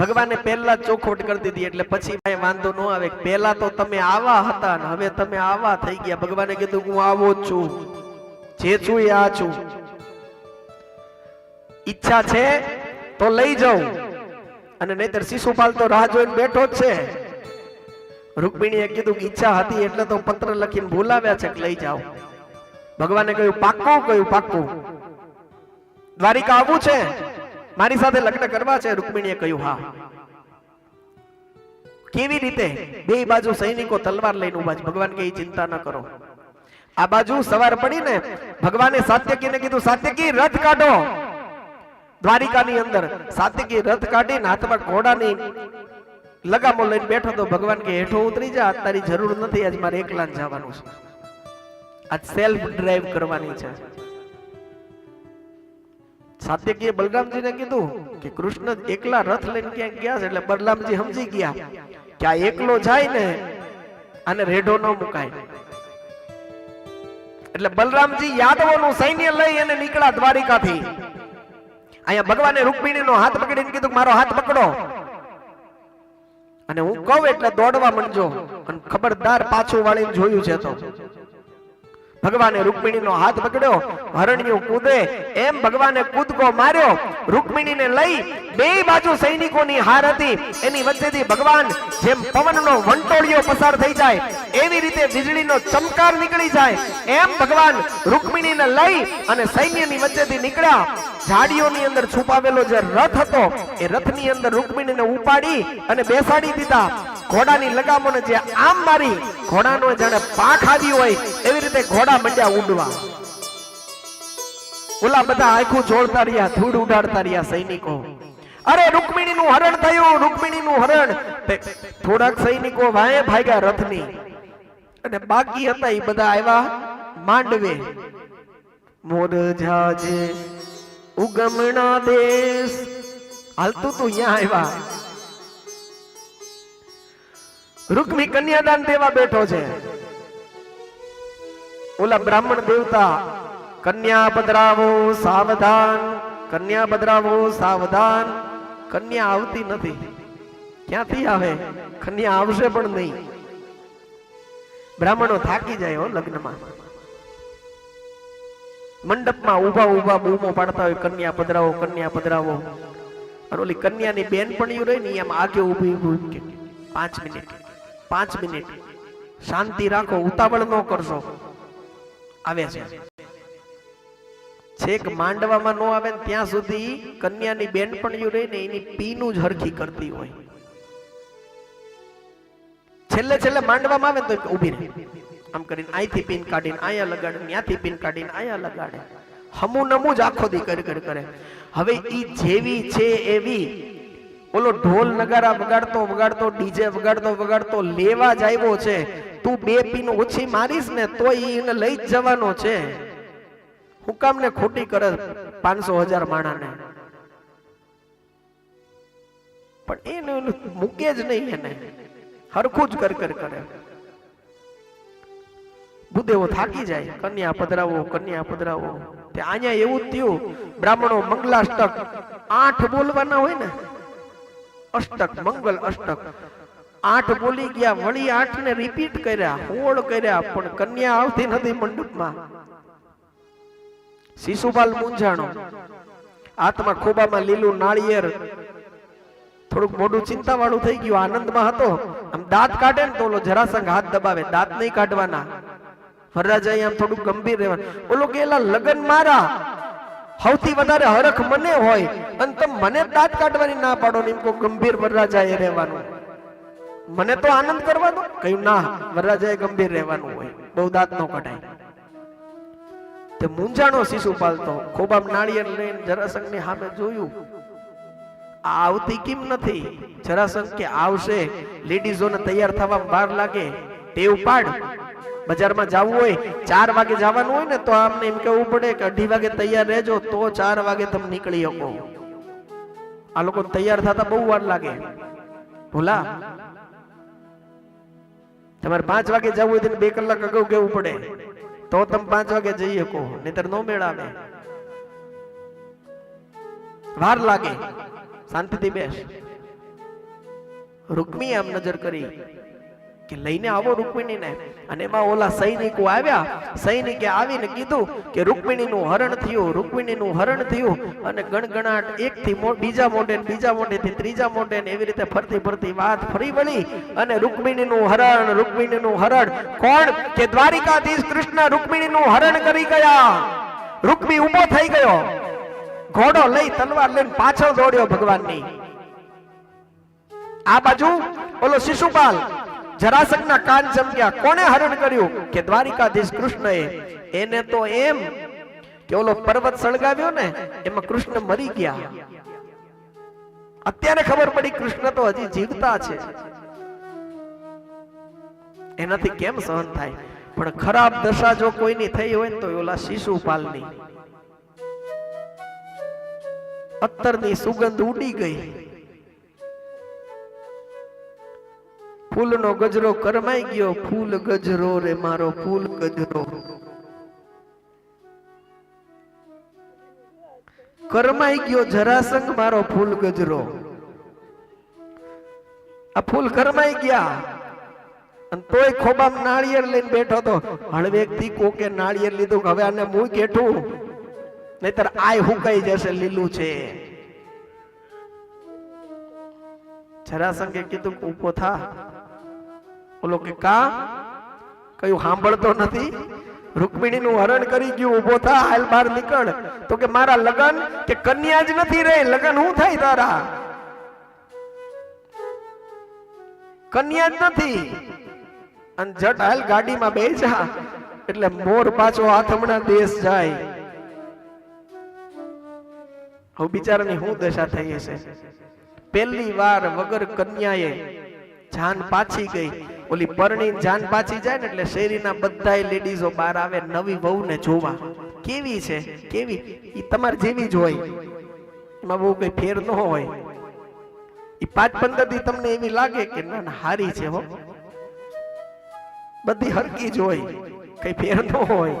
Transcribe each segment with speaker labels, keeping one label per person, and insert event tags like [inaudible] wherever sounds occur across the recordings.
Speaker 1: ભગવાને પહેલા ચોખવટ કરી દીધી એટલે પછી કાંઈ વાંધો ન આવે. પહેલા તો તમે આવા હતા ને હવે તમે આવા થઈ ગયા. ભગવાને કીધું હું આવો જ છું. જે છું એ આ છું. ઈચ્છા છે તો લઈ જાઉં. અને નહીતર શિશુપાલ તો રાહ જોઈને બેઠો જ છે. રૂકમિણીએ કીધું કે ઈચ્છા હતી એટલે તો પત્ર લખીને બોલાવ્યા છે કે લઈ જાઓ. ભગવાને કહ્યું, પાક્કું? કહ્યું, પાક્કું. દ્વારિકા આવવું છે. મારી સાથે લગ્ન કરવા છે, રૂકમિણીએ કહ્યું, હા. કેવી રીતે બે બાજુ સૈનિકો તલવાર લઈને ઊભા છે? ભગવાન કે ચિંતા ન કરો. આ બાજુ સવાર પડી ને ભગવાને સાત્યકીને કીધું, સાત્યકી, રથ કાઢો. દ્વારિકાની અંદર સાત્યકી રથ કાઢીને હાથમાં ઘોડાની લગામો લઈને બેઠો તો ભગવાન કે, હેઠો ઉતરી જા તારી જરૂર નથી, આજ મારે એકલા જવાનું છે. આજ સેલ્ફ ડ્રાઈવ કરવાની છે. સાત્યકીએ બલરામજીને કીધું કે કૃષ્ણ એકલા રથ લઈને ક્યાંક ગયા છે એટલે બલરામજી સમજી ગયા કે આ એકલો જાય ને અને રેઢો ન મુકાય. એટલે બલરામજી યાદવોનું સૈન્ય લઈ અને નીકળ્યા દ્વારિકાથી. અહીંયા ભગવાને રૂકમિણીનો હાથ પકડીને કીધું મારો હાથ પકડો. અને હું કહું એટલે દોડવા મંડજો અને ખબરદાર પાછું વાળીને જોયું છે તો. ભગવાને રૂકમિણીનો હાથ પકડ્યો. હરણિયું કૂદે. એમ ભગવાને કૂદકો માર્યો. રૂકમિણીને લઈ બે બાજુ સૈનિકોની હાર હતી. એની વચ્ચેથી ભગવાન જેમ પવનનો વંટોળિયો પસાર થઈ જાય, એવી રીતે વીજળીનો ચમકાર નીકળી જાય. એમ ભગવાન રૂકમિણીને લઈ અને સૈન્યની વચ્ચેથી નીકળ્યા. ઝાડીઓની અંદર છુપાવેલો જે રથ હતો, એ રથની અંદર રૂકમિણીને ઉપાડી અને બેસાડી દીધા. ઘોડાની લગામોને જે આમ મારી ઘોડાનો જાણે પાખ આવી હોય, એવી રીતે ઘોડા મંડ્યા ઊંડવા. ઓલા બધા આખું જોડતા રહ્યા, ધૂળ ઉડાડતા રહ્યા સૈનિકો. અરે, રૂકમિણીનું હરણ થયું, રૂકમિણીનું હરણ. થોડાક સૈનિકો વાય ભાગ્યા રથની. અને બાકી હતા એ બધા આવ્યા માંડવે. મોર જાજે ઉગમણા દેશ. હાલતું તું અહીંયા આવ્યા રૂકમી કન્યાદાન દેવા બેઠો છે. ઓલા બ્રાહ્મણ દેવતા, કન્યા પધરાવો સાવધાન, કન્યા પધરાવો સાવધાન, કન્યા આવતી નથી. ક્યાંથી આવે? કન્યા આવશે પણ નહીં. બ્રાહ્મણો થાકી જાય હો લગ્નમાં. મંડપમાં ઊભા ઊભા બૂમો પાડતા હોય, કન્યા પધરાવો કન્યા પધરાવો અને ઓલી કન્યાની બેનપણીઓ રહી ને એમ આગે ઊભી ઊભી પાંચ મિનિટ. પાંચ મિનિટ. શાંતિ રાખો, ઉતાવળ ન કરશો. આવે છે. છેક માંડવામાં ન આવે ત્યાં સુધી કન્યાની બેનપણીઓ રહી ને એની પીનું જ હરખી કરતી હોય. છેલ્લે છેલ્લે માંડવામાં આવે તો ઊભી રહે. આમ કરીને અહીંથી પીન કાઢીને અહીંયા લગાડે ત્યાંથી પીન કાઢીને અહીંયા લગાડે. હમું નમું જ આખો દી કરી કરે. હવે ઈ જેવી છે એવી ઓલો ઢોલ નગારા વગાડતો વગાડતો, ડીજે વગાડતો વગાડતો, લેવા જ છે. તું બે પીન ઓછી મારીશ ને તો એને લઈ જ જવાનો છે. હું કામ ને ખોટી કરે પાંચસો હજાર માણાને. પણ એને મૂકે જ નહીં એને. હરખું જ કર કર, કરે. ભૂદેવો થાકી જાય. કન્યા પધરાવો કન્યા પધરાવો. તે અહીંયા એવું થયું. બ્રાહ્મણો મંગલાષ્ટક આઠ બોલવાના હોય ને અષ્ટક, મંગલ અષ્ટક. આઠ બોલી ગયા, વળી આઠ ને રિપીટ કર્યા, હોળ કર્યા, પણ કન્યા આવતી નથી મંડપમાં. શિશુપાલ મૂંઝાણો. આત્મા ખોબામાં લીલું નાળિયેર. થોડુંક મોઢું ચિંતા વાળું થઈ ગયું, આનંદમાં હતો. આમ દાંત કાઢે ને તો ઓલો જરાસંગ હાથ દબાવે, દાંત નહીં કાઢવાના. વરરાજા આમ થોડું ગંભીર રહેવાનું. ઓલો કે લગન મારા. સૌથી વધારે હરખ મને હોય અને તમે મને દાંત કાઢવાની ના પાડો ને એમ કો ગંભીર વરરાજાએ રહેવાનું. મને તો આનંદ કરવાનો કહ્યું, ના, વરરાજાએ ગંભીર રહેવાનું હોય. બહુ દાંત નો કઢાય. તે મૂંઝાણો શિશુ પાલતો ખોબામ નાળિયેર લઈને જરાસંઘની સામે જોયું. આવતી કેમ નથી? જરાસંઘ કે આવશે? લેડીઝોને તૈયાર થવામાં વાર લાગે. ટેવ પાડ. બજારમાં જવું હોય, ચાર વાગે જવાનું હોય ને તો આમને એમ કેવું પડે કે અઢી વાગે તૈયાર રહેજો, તો ચાર વાગે તમે નીકળી શકો. આ લોકો તૈયાર થતા બહુ વાર લાગે. ભૂલા, તમારે પાંચ વાગે જવું હોય તો બે કલાક અગાઉ કેવું પડે. તો તમે પાંચ વાગે જઈ શકો, નહીતર નો મેળ આવે વાર લાગે. શાંતિથી બેસ. રૂકમી આમ નજર કરી. કે લઈને આવો રૂકમિણીને. અને એમાં ઓલા સૈનિકો આવ્યા. સૈનિકે આવીને કીધું કે રૂકમિણીનું હરણ થયું, રૂકમિણીનું હરણ થયું અને ગણગણાટ એકથી બીજા મોઢે બીજા મોઢેથી ત્રીજા મોઢે એવી રીતે ફરતી ફરતી વાત ફરી વળી અને રૂકમિણીનું હરણ રૂકમિણીનું હરણ. કોણ? કે દ્વારિકાધીશ કૃષ્ણ રૂકમિણીનું હરણ કરી ગયા. રૂકમી ઊભો થઈ ગયો. ઘોડો લઈ તલવાર લઈને પાછળ દોડ્યો ભગવાનની. આ બાજુ ઓલો શિશુપાલ જરાસંઘના કાન ચમક્યા કોને હરણ કર્યું? કે દ્વારિકાધીશ કૃષ્ણએ. એને તો એમ કે ઓલો પર્વત સળગાવ્યો ને, એમાં કૃષ્ણ મરી ગયા. અત્યારે ખબર પડી કૃષ્ણ તો હજી જીવતા છે. એનાથી કેમ સહન થાય? પણ ખરાબ દશા જો કોઈની થઈ હોય તો ઓલા શિશુપાલની અત્તરની સુગંધ ઉડી ગઈ. ફૂલનો ગજરો કરમાઈ ગયો. ફૂલ ગજરો રે મારો ફૂલ ગજરો. કરમાઈ ગયો જરાસંગ મારો ફૂલ ગજરો. આ ફૂલ કરમાઈ ગયા. અને તોય ખોબામ નાળિયેર લઈને બેઠો તો હળવેકથી કોકે નાળિયેર લીધું હવે આને હું કેઠું? નહીતર આય હુકાઈ જશે લીલું છે. જરાસંગે કીધું ઊભો થા. ઓલો કે કા? કયું સાંભળતો નથી? રૂકમિણી નું હરણ કરી ગયું, ઊભો થા, હાલ બહાર નીકળ. તો કે મારા લગન કે કન્યા જ નથી રે લગન હું થાય તારા? કન્યા જ નથી. અને જટ હાલ ગાડીમાં બે જા એટલે મોર પાછો આથમણા દેશ જાય. હવે બિચારાની શું દશા થઈ હશે? પહેલી વાર વગર કન્યાએ જાન પાછી ગઈ. ઓલી પરણી જાન પાછી જાય ને એટલે શેરીના બધાય લેડીઝો બહાર આવે, નવી વહુને જોવા. કેવી છે? કેવી? ઈ તમારે જેવી જ હોય. એમાં બહુ કઈ ફેર ન હોય. ઈ પાંચ પંદર તમને એવી લાગે કે ના ના, હારી છે હો. બધી હરકી જ હોય. કઈ ફેર ન હોય.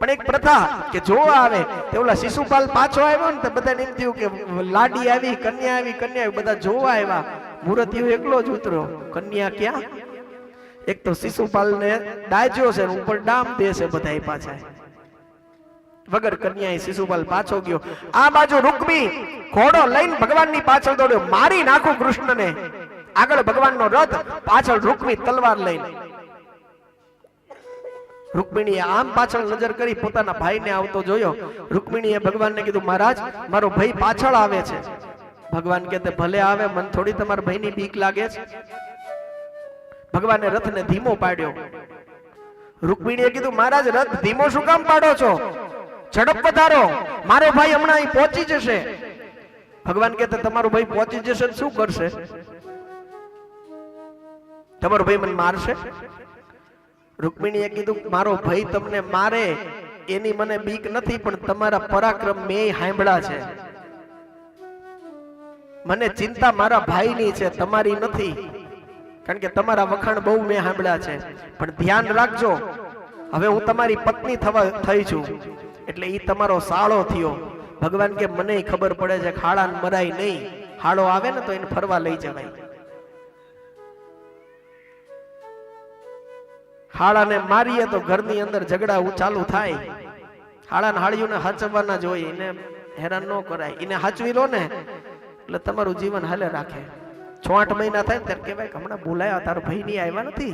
Speaker 1: પણ એક પ્રથા કે જો આવે, તે ઓલા શિશુપાલ પાછો આવ્યો ને તો બધાને એમ થયું કે લાડી આવી, કન્યા આવી કન્યા આવી, બધા જોવા આવ્યા. મુરતિયો એકલો જ ઉતરો. કન્યા ક્યાં? એક તો શિશુપાલ ને દાજ્યો છે ઉપર ડામ દે છે બધા પાછા. વગર કન્યા શિશુપાલ પાછો ગયો. આ બાજુ રૂકમી ઘોડો લઈને ભગવાનની પાછળ દોડ્યો. મારી નાખું કૃષ્ણને. આગળ ભગવાનનો રથ, પાછળ રૂકમી તલવાર લઈને. રૂકમિણીએ આમ પાછળ નજર કરી પોતાના ભાઈને આવતો જોયો. રૂકમિણીએ ભગવાનને કીધું, મહારાજ, મારો ભાઈ પાછળ આવે છે. ભગવાન કે ભલે આવે, મને થોડી તમારા ભાઈની બીક લાગે છે. ભગવાને રથને ધીમો પાડ્યો. રૂકમિણીએ કીધું, મહારાજ, રથ ધીમો શું કામ પાડો છો? ઝડપ વધારો. મારો ભાઈ હમણાં અહીં પહોંચી જશે. ભગવાન કે તમારો ભાઈ પહોંચી જશે શું કરશે? તમારો ભાઈ મને મારશે. રૂકમિણીએ કીધું, મારો ભાઈ તમને મારે, એની મને બીક નથી, પણ તમારા પરાક્રમ મેં હાંભળા છે. મને ચિંતા મારા ભાઈની છે, તમારી નથી. કારણ કે તમારા વખાણ બહુ મેં સાંભળ્યા છે. પણ ધ્યાન રાખજો. હવે હું તમારી પત્ની થવા થઈ છું. એટલે એ તમારો સાળો થયો. ભગવાન કે મને ખબર પડે છે ખાડા મરાય નહીં. હાળો આવે ને તો એને ફરવા લઈ જવાય. હાડાને મારીએ તો ઘરની અંદર ઝઘડા ચાલુ થાય. હાડા હાળીઓને હાચવવાના જોઈએ એને હેરાન ન કરાય. એને હાચવી લો ને. એટલે તમારું જીવન હાલે રાખે. છ આઠ મહિના થાય ત્યારે કહેવાય હમણાં બોલાયા, તારો ભાઈ નહીં આવ્યા નથી.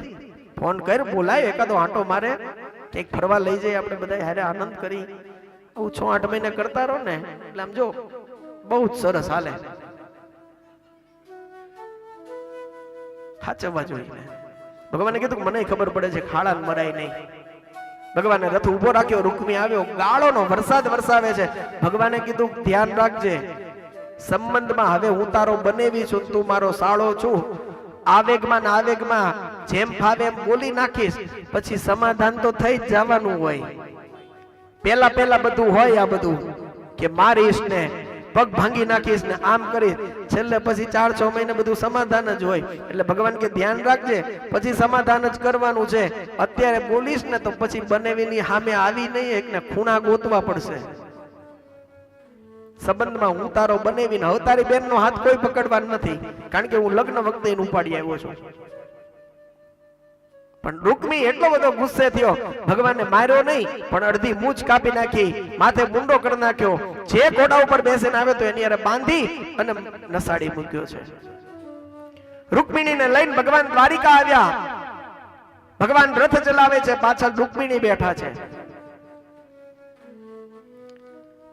Speaker 1: ફોન કર, બોલાય, એકાદો આંટો મારે. કંઈક ફરવા લઈ જઈએ આપણે બધા હારે આનંદ કરી. આવું છ આઠ મહિના કરતા રહો ને, એટલે આમ જો, બહુ જ સરસ હાલે. સાચવવા જોઈએ ભગવાને કીધું મને ખબર પડે છે ખાડા મરાય નહીં. ભગવાને રથ ઊભો રાખ્યો રૂકમી આવ્યો. ગાળોનો વરસાદ વરસાવે છે. ભગવાને કીધું ધ્યાન રાખજે. સંબંધમાં હવે હું તારો બનેવી છું તું મારો સાળો છું. આવેગમાં ને આવેગમાં જેમ ફાવે બોલી નાખીશ. પછી સમાધાન તો થઈ જ જવાનું હોય. પેલા પેલા બધું હોય આ બધું. કે મારીશ ને, પગ ભાંગી નાખીશ ને, આમ કરી છેલ્લે પછી ચાર છ મહિને બધું સમાધાન જ હોય. એટલે ભગવાન કે ધ્યાન રાખજે. પછી સમાધાન જ કરવાનું છે. અત્યારે બોલીશ ને તો પછી બનેવીની સામે આવી નહીં એકને ખૂણા ગોતવા પડશે. સંબંધમાં હું તારો બનેવીને હવે તારી બેનનો હાથ કોઈ પકડવાનો નથી. કારણ કે હું લગ્ન વખતે એને ઉપાડી આવ્યો છું. પણ રૂકમી એટલો બધો ગુસ્સે થયો. ભગવાનને માર્યો નહીં, પણ અડધી મૂછ કાપી નાખી, માથે મુંડો કરી નાખ્યો. જે ઘોડા ઉપર બેસીને આવે તો એની અરે બાંધી અને નસાડી મૂક્યો છે. રૂકમિણીને લઈને ભગવાન દ્વારિકા આવ્યા. ભગવાન રથ ચલાવે છે, પાછળ રૂકમિણી બેઠા છે.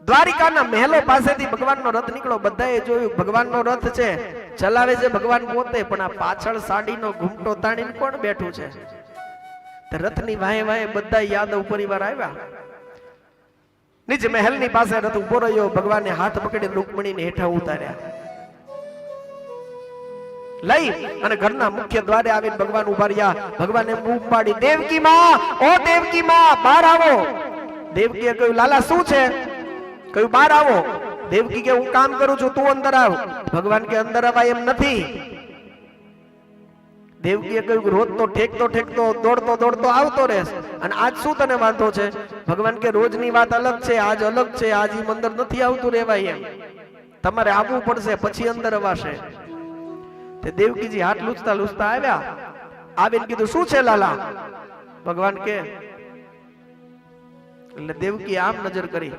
Speaker 1: દ્વારિકાના મહેલો પાસેથી ભગવાનનો રથ નીકળો બધાએ જોયું, ભગવાનનો રથ છે. ચલાવે છે ભગવાન પોતે, પણ આ પાછળ સાડીનો ઘૂમટો તાણીને કોણ બેઠું છે? રથની વાહે વાહે બધા યાદવ પરિવાર આવ્યા. નીચે મહેલની પાસે રથ ઊભો રહ્યો. ભગવાનને હાથ પકડી રૂકમણીને હેઠા ઉતાર્યા. લઈ અને ઘરના મુખ્ય દ્વારે આવીને ભગવાન ઊભા રહ્યા. ભગવાને બૂમ પાડી દેવકી માં ઓ દેવકી માં બહાર આવો. દેવકીએ કહ્યું, લાલા, શું છે? કહ્યું, બહાર આવો. દેવકી કે, હું કામ કરું છું, તું અંદર આવ. ભગવાન કે, અંદર અવાય એમ નથી. દેવકીએ કહ્યું રોજ ઠેકતો ઠેકતો, દોડતો દોડતો આવતો રહેશ. અને આજ શું તને વાંધો છે? ભગવાન કે, રોજની વાત અલગ છે, આજ અલગ છે, આજ ઈ મંદર નથી આવતું રહેવાય એમ. તમારે આવવું પડશે, પછી અંદર અવાશે. તે દેવકીજી હાથ લૂચતા લૂચતા આવ્યા. આવીને કીધું, શું છે લાલા? ભગવાન કે, એટલે દેવકી આમ નજર કરી.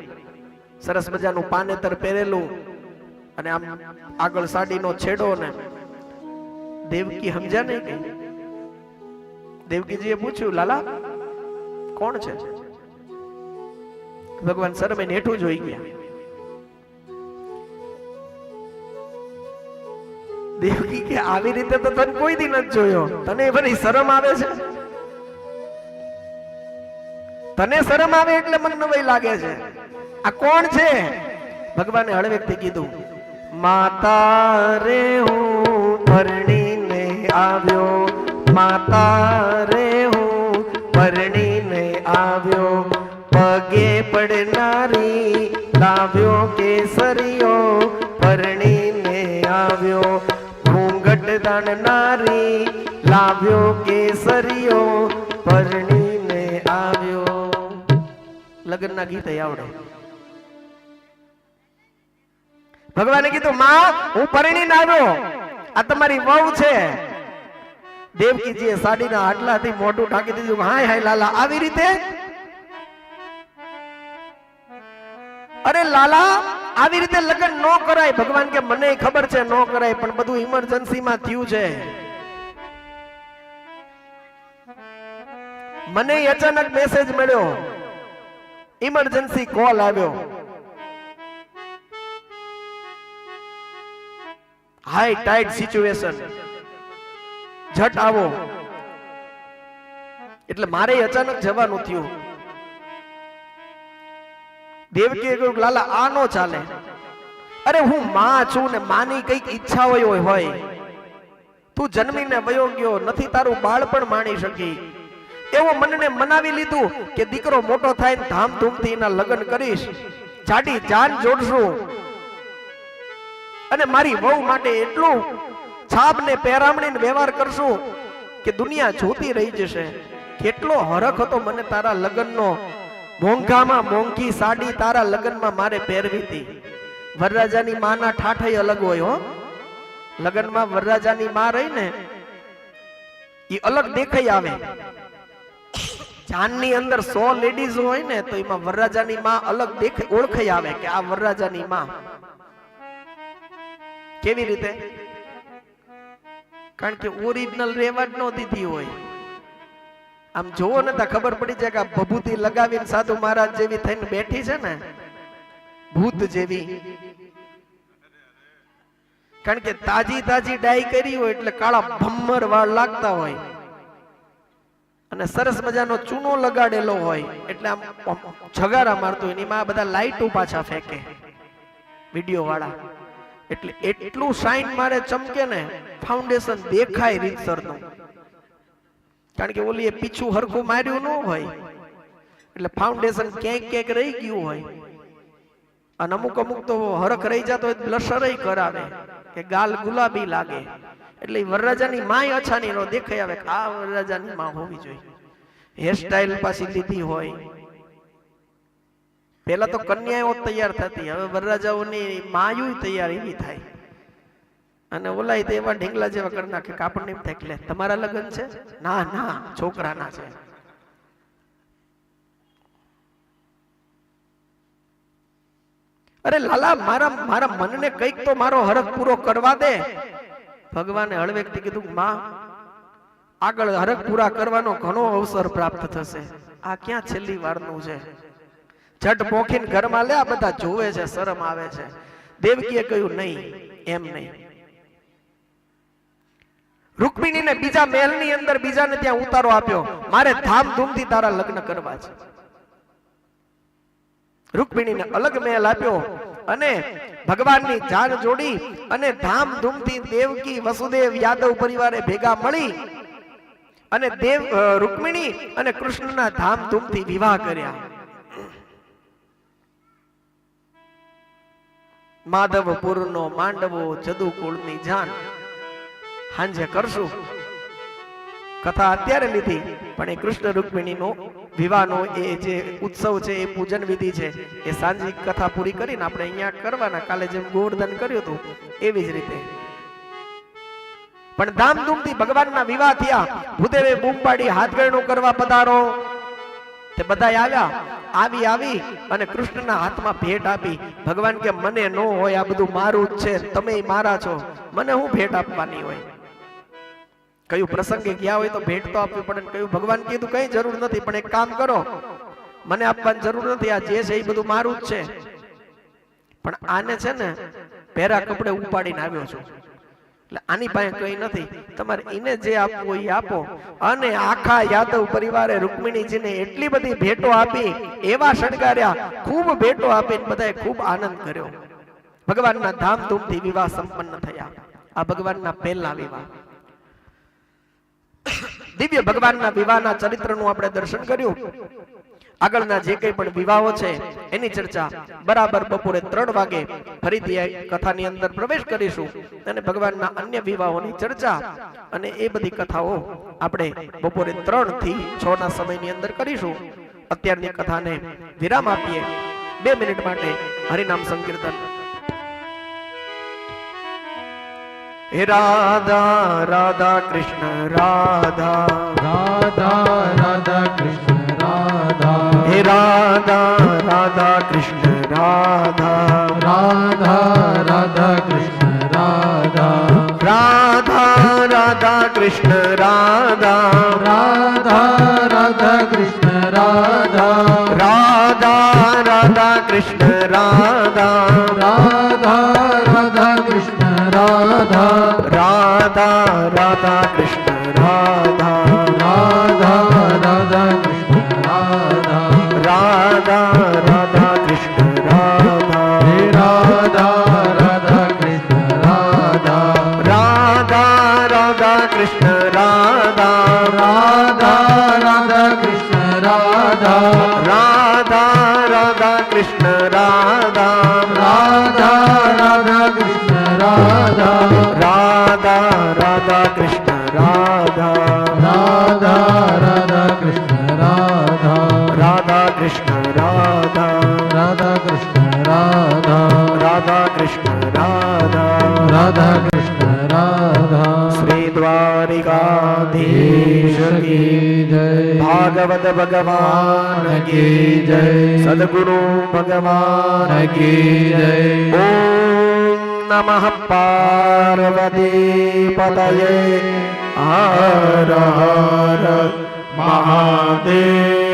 Speaker 1: સરસ મજાનું પાનેતર પહેરેલું અને આમ આગળ સાડીનો છેડો ને દેવકી સમજ્યા નહીં કઈ? દેવકીજીએ પૂછ્યું, લાલા, કોણ છે? ભગવાન શરમે નેઠું જોઈ ગયા. દેવકી કે, આવી રીતે તો તને કોઈ દી નથી જોયો. તને ભરી શરમ આવે છે? તને શરમ આવે એટલે મને નવાઈ લાગે છે. આ કોણ છે? ભગવાને હળવેકથી કીધું, માતા રે, હું પરણીને આવ્યો. માતા રે, હું પરણીને આવ્યો. પગે પડનારી લાવ્યો કેસરીયો પરણીને આવ્યો. ઘૂંઘટ દાણનારી લાવ્યો કેસરીયો પરણીને આવ્યો. લગ્નના ગીત આવડે. ભગવાને કીધું, માં, હું પરણીને આવ્યો આ તમારી વહુ છે. દેવકીજીએ સાડીના આટલાથી મોઢું ઢાંકી દીધું, હાય હાય, લાલા, આવી રીતે? અરે, લાલા, આવી રીતે લગ્ન નો કરાય. ભગવાન કે, મને ખબર છે, ન કરાય, પણ બધું ઇમરજન્સીમાં થયું છે. મને અચાનક મેસેજ મળ્યો. ઇમરજન્સી કોલ આવ્યો. હાઈ ટાઈટ સિચ્યુએશન ઝટ આવો. એટલે મારે અચાનક જવાનું થયું. દેવકીએ કહ્યું, લાલા, આ નો ચાલે. અરે, હું માં છું ને માની કંઈક ઈચ્છા હોય હોય તું જન્મીને વયો ગયો, નથી તારું બાળ પણ માણી શકી. એવો મનને મનાવી લીધું કે દીકરો મોટો થાય ધામધૂમથી એના લગ્ન કરીશ. જાડી જાન જોડશું. અને મારી વહુ માટે એટલું છાપ ને પહેરામણી વ્યવહાર કરશું કે દુનિયા જોતી રહી જશે. કેટલો હરખ હતો મને તારા લગ્નનો. મોંઘામાં મોંઘી સાડી તારા લગ્નમાં મારે પહેરવી હતી. વરરાજાની માના ઠાઠય અલગ હોય, હો. લગ્નમાં વરરાજાની માં રહી ને એ અલગ દેખાઈ આવે. જાનની અંદર સો લેડીઝ હોય ને, તો એમાં વરરાજાની માં અલગ દેખાઈ ઓળખાઈ આવે કે આ વરરાજાની માં. કેવી રીતે? કારણ કે ઓરિજિનલ રેવા જ ન હોય. આમ જોવો ને તો ખબર પડી જાય કે આ ભભૂતિ લગાવીને સાધુ મહારાજ જેવી થઈને બેઠી છે ને. ભૂત જેવી. કારણ કે તાજી તાજી ડાઈ કરી હોય એટલે કાળા ભમ્મર વાળ લાગતા હોય. અને સરસ મજાનો ચૂનો લગાડેલો હોય. એટલે આમ છગારા મારતો એની માં બધા લાઈટો પાછા ફેંકે. વીડિયો વાળા. એટલે એટલું શાઇન મારે ચમકે ને ફાઉન્ડેશન દેખાય રીતસરનું. કારણ કે ઓલી પીછું હરખું માર્યું ન હોય. એટલે ફાઉન્ડેશન ક્યાંક ક્યાંક રહી ગયું હોય. અને અમુક અમુક તો હરખ રહી જતો હોય બ્લશર કરાવે, કે ગાલ ગુલાબી લાગે. એટલે વરરાજાની માય અછાની નો દેખાય આવે આ વરરાજાની માં હોવી જોઈએ. હેરસ્ટાઈલ પાછી લીધી હોય. પેલા તો કન્યાઓ તૈયાર થતી. હવે વરરાજાઓની માયુ તૈયાર એવી થાય. અને ઓલાય તો એવા ઢીંગલા જેવા કરી નાખે આપણને એમ થાય તમારા લગ્ન છે? ના ના, છોકરાના છે. અરે લાલા, મારા મારા મનને કંઈક તો મારો હરખ પૂરો કરવા દે. ભગવાને હળવેકથી કીધું માં, આગળ હરખ પૂરા કરવાનો ઘણો અવસર પ્રાપ્ત થશે. આ ક્યાં છેલ્લી વારનું છે? ઝટ પોખીને ઘરમાં લે, આ બધા જોવે છે, શરમ આવે છે. દેવકીએ કહ્યું, નહીં, એમ નહીં. રૂકમિણીને બીજા મહેલની અંદર બીજાને ત્યાં ઉતારો આપ્યો. મારે ધામધૂમથી તારા લગ્ન કરવા છે. રૂકમિણીને અલગ મહેલ આપ્યો અને ભગવાનની જાન જોડી અને ધામધૂમથી દેવકી વસુદેવ યાદવ પરિવારે ભેગા મળી અને દેવ રૂકમિણી અને કૃષ્ણના ધામધૂમથી વિવાહ કર્યા. માધવપુરનો માંડવો જદુકુળની જાન. હાંજે કરશું. કથા અત્યારે લીધી, પણ એ કૃષ્ણ રૂકમિણીનો વિવાહનો એ જે ઉત્સવ છે, એ પૂજન વિધિ છે, એ સાંજે કથા પૂરી કરીને આપણે અહીંયા કરવાના. કાલે જેમ ગોવર્ધન કર્યું હતું, એવી જ રીતે. પણ ધામધૂમથી ભગવાનના વિવાહ થયા. ભૂદેવે બૂમ પાડી હાથગણું કરવા પધારો. તે બધા આવ્યા. આવી આવી અને કૃષ્ણના હાથમાં ભેટ આપી. ભગવાન કે, મને ન હોય, આ બધું મારું જ છે. તમે મારા છો. મને હું ભેટ આપવાની હોય? કયું પ્રસંગે ગયા હોય તો ભેટ તો આપવી પડે કયું ભગવાન કીધું કઈ જરૂર નથી, પણ એક કામ કરો. મને આપવાની જરૂર નથી. આ જે છે એ બધું મારું જ છે. પણ આને છે ને, પહેરા કપડે ઉપાડીને આવ્યો છું. એટલે આની પાસે કઈ નથી. તમારે એને જે આપવું એ આપો. અને આખા યાદવ પરિવારે રૂકમિણીજીને એટલી બધી ભેટો આપી એવા શણગાર્યા. ખૂબ ભેટો આપીને બધાએ ખૂબ આનંદ કર્યો. ભગવાનના ધામધૂમથી વિવાહ સંપન્ન થયા. આ ભગવાનના પહેલા વિવાહ. [coughs] દિવ્ય ભગવાનના વિવાહના ચરિત્રનું આપણે દર્શન કર્યું. આગળના જે કંઈ પણ વિવાહો છે, એની ચર્ચા બરાબર બપોરે ત્રણ વાગે ફરીથી કથાની અંદર પ્રવેશ કરીશું અને ભગવાનના અન્ય વિવાહોની ચર્ચા અને એ બધી કથાઓ આપણે બપોરે ત્રણથી છ ના સમયની અંદર કરીશું. અત્યારની કથાને વિરામ આપીએ. બે મિનિટ માટે હરિનામ સંકીર્તન. હે રાધા રાધા કૃષ્ણ, રાધા.
Speaker 2: રાધા રાધા કૃષ્ણ. રાધા
Speaker 1: હે રાધા રાધા કૃષ્ણ રાધા
Speaker 2: રાધા રાધા કૃષ્ણ રાધા
Speaker 1: રાધા રાધા કૃષ્ણ રાધા
Speaker 2: રાધા રાધા કૃષ્ણ રાધા
Speaker 1: રાધા રાધા કૃષ્ણ રાધા
Speaker 2: રાધા રાધા કૃષ્ણ રાધા
Speaker 1: રાધા રાધા
Speaker 2: राधा कृष्ण
Speaker 1: राधा श्री द्वारिकाधीश
Speaker 2: की
Speaker 1: जय भागवत भगवान की जय सदगुरु
Speaker 2: भगवान की
Speaker 1: जय ॐ नमः पार्वती पतये हर हर महादेव